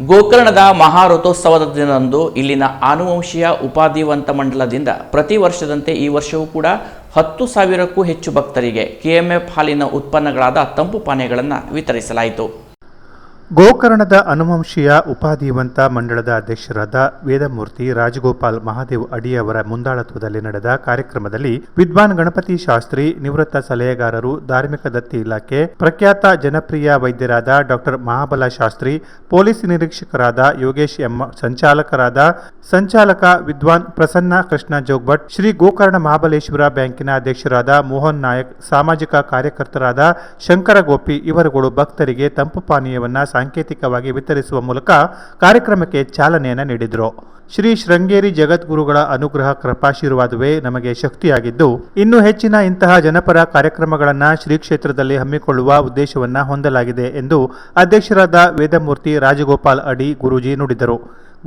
ಗೋಕರ್ಣದ ಮಹಾರಥೋತ್ಸವದ ದಿನದಂದು ಇಲ್ಲಿನ ಆನುವಂಶೀಯ ಉಪಾಧಿವಂತ ಮಂಡಲದಿಂದ ಪ್ರತಿ ವರ್ಷದಂತೆ ಈ ವರ್ಷವೂ ಕೂಡ ಹತ್ತು ಸಾವಿರಕ್ಕೂ ಹೆಚ್ಚು ಭಕ್ತರಿಗೆ ಕೆಎಂಎಫ್ ಹಾಲಿನ ಉತ್ಪನ್ನಗಳಾದ ತಂಪು ಪಾನೀಯಗಳನ್ನು ವಿತರಿಸಲಾಯಿತು. ಗೋಕರ್ಣದ ಅನುವಂಶೀಯ ಉಪಾಧಿವಂತ ಮಂಡಳದ ಅಧ್ಯಕ್ಷರಾದ ವೇದಮೂರ್ತಿ ರಾಜಗೋಪಾಲ್ ಮಹಾದೇವ್ ಅಡಿ ಅವರ ಮುಂದಾಳತ್ವದಲ್ಲಿ ನಡೆದ ಕಾರ್ಯಕ್ರಮದಲ್ಲಿ ವಿದ್ವಾನ್ ಗಣಪತಿ ಶಾಸ್ತ್ರಿ, ನಿವೃತ್ತ ಸಲಹೆಗಾರರು, ಧಾರ್ಮಿಕ ದತ್ತಿ ಇಲಾಖೆ, ಪ್ರಖ್ಯಾತ ಜನಪ್ರಿಯ ವೈದ್ಯರಾದ ಡಾಕ್ಟರ್ ಮಹಾಬಲ ಶಾಸ್ತ್ರಿ, ಪೊಲೀಸ್ ನಿರೀಕ್ಷಕರಾದ ಯೋಗೇಶ್ ಎಂ, ಸಂಚಾಲಕರಾದ ಸಂಚಾಲಕ ವಿದ್ವಾನ್ ಪ್ರಸನ್ನ ಕೃಷ್ಣ ಜೋಗ್ಭಟ್, ಶ್ರೀ ಗೋಕರ್ಣ ಮಹಾಬಲೇಶ್ವರ ಬ್ಯಾಂಕಿನ ಅಧ್ಯಕ್ಷರಾದ ಮೋಹನ್ ನಾಯಕ್, ಸಾಮಾಜಿಕ ಕಾರ್ಯಕರ್ತರಾದ ಶಂಕರ ಗೋಪಿ ಇವರುಗಳು ಭಕ್ತರಿಗೆ ತಂಪು ಪಾನೀಯವನ್ನ ಸಾಂಕೇತಿಕವಾಗಿ ವಿತರಿಸುವ ಮೂಲಕ ಕಾರ್ಯಕ್ರಮಕ್ಕೆ ಚಾಲನೆಯನ್ನು ನೀಡಿದರು. ಶ್ರೀ ಶೃಂಗೇರಿ ಜಗದ್ಗುರುಗಳ ಅನುಗ್ರಹ ಕೃಪಾಶೀರ್ವಾದವೇ ನಮಗೆ ಶಕ್ತಿಯಾಗಿದ್ದು, ಇನ್ನೂ ಹೆಚ್ಚಿನ ಇಂತಹ ಜನಪರ ಕಾರ್ಯಕ್ರಮಗಳನ್ನು ಶ್ರೀ ಕ್ಷೇತ್ರದಲ್ಲಿ ಹಮ್ಮಿಕೊಳ್ಳುವ ಉದ್ದೇಶವನ್ನ ಹೊಂದಲಾಗಿದೆ ಎಂದು ಅಧ್ಯಕ್ಷರಾದ ವೇದಮೂರ್ತಿ ರಾಜಗೋಪಾಲ್ ಅಡಿ ಗುರೂಜಿ ನುಡಿದರು.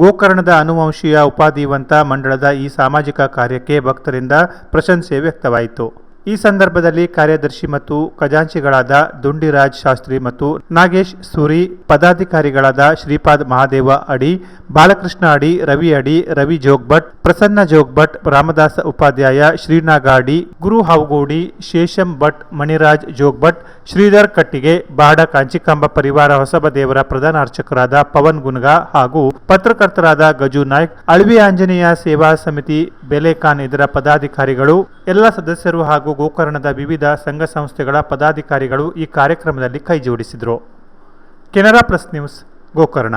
ಗೋಕರ್ಣದ ಅನುವಂಶೀಯ ಉಪಾಧಿವಂತ ಮಂಡಳದ ಈ ಸಾಮಾಜಿಕ ಕಾರ್ಯಕ್ಕೆ ಭಕ್ತರಿಂದ ಪ್ರಶಂಸೆ ವ್ಯಕ್ತವಾಯಿತು. ಈ ಸಂದರ್ಭದಲ್ಲಿ ಕಾರ್ಯದರ್ಶಿ ಮತ್ತು ಖಜಾಂಚಿಗಳಾದ ದುಂಡಿರಾಜ್ ಶಾಸ್ತ್ರಿ ಮತ್ತು ನಾಗೇಶ್ ಸೂರಿ, ಪದಾಧಿಕಾರಿಗಳಾದ ಶ್ರೀಪಾದ್ ಮಹಾದೇವ ಅಡಿ, ಬಾಲಕೃಷ್ಣ ಅಡಿ, ರವಿ ಅಡಿ, ರವಿ ಜೋಗ್ಭಟ್, ಪ್ರಸನ್ನ ಜೋಗ್ಭಟ್, ರಾಮದಾಸ ಉಪಾಧ್ಯಾಯ ಶ್ರೀನಾಗಾಡಿ ಗುರು ಹಾವುಗೋಡಿ, ಶೇಷಂ ಭಟ್, ಮಣಿರಾಜ್ ಜೋಗ್ಭಟ್, ಶ್ರೀಧರ್ ಕಟ್ಟಿಗೆ, ಬಾಡ ಕಾಂಚಿಕಾಂಬ ಪರಿವಾರ ಹೊಸಬ ದೇವರ ಪ್ರಧಾನ ಅರ್ಚಕರಾದ ಪವನ್ ಗುನ್ಗ ಹಾಗೂ ಪತ್ರಕರ್ತರಾದ ಗಜು ನಾಯ್ಕ್, ಅಳ್ವಿ ಆಂಜನೇಯ ಸೇವಾ ಸಮಿತಿ ಬೆಲೆಖಾನ್ ಇದರ ಪದಾಧಿಕಾರಿಗಳು, ಎಲ್ಲ ಸದಸ್ಯರು ಹಾಗೂ ಗೋಕರ್ಣದ ವಿವಿಧ ಸಂಘ ಸಂಸ್ಥೆಗಳ ಪದಾಧಿಕಾರಿಗಳು ಈ ಕಾರ್ಯಕ್ರಮದಲ್ಲಿ ಕೈಜೋಡಿಸಿದರು. Canara press news Gokarna.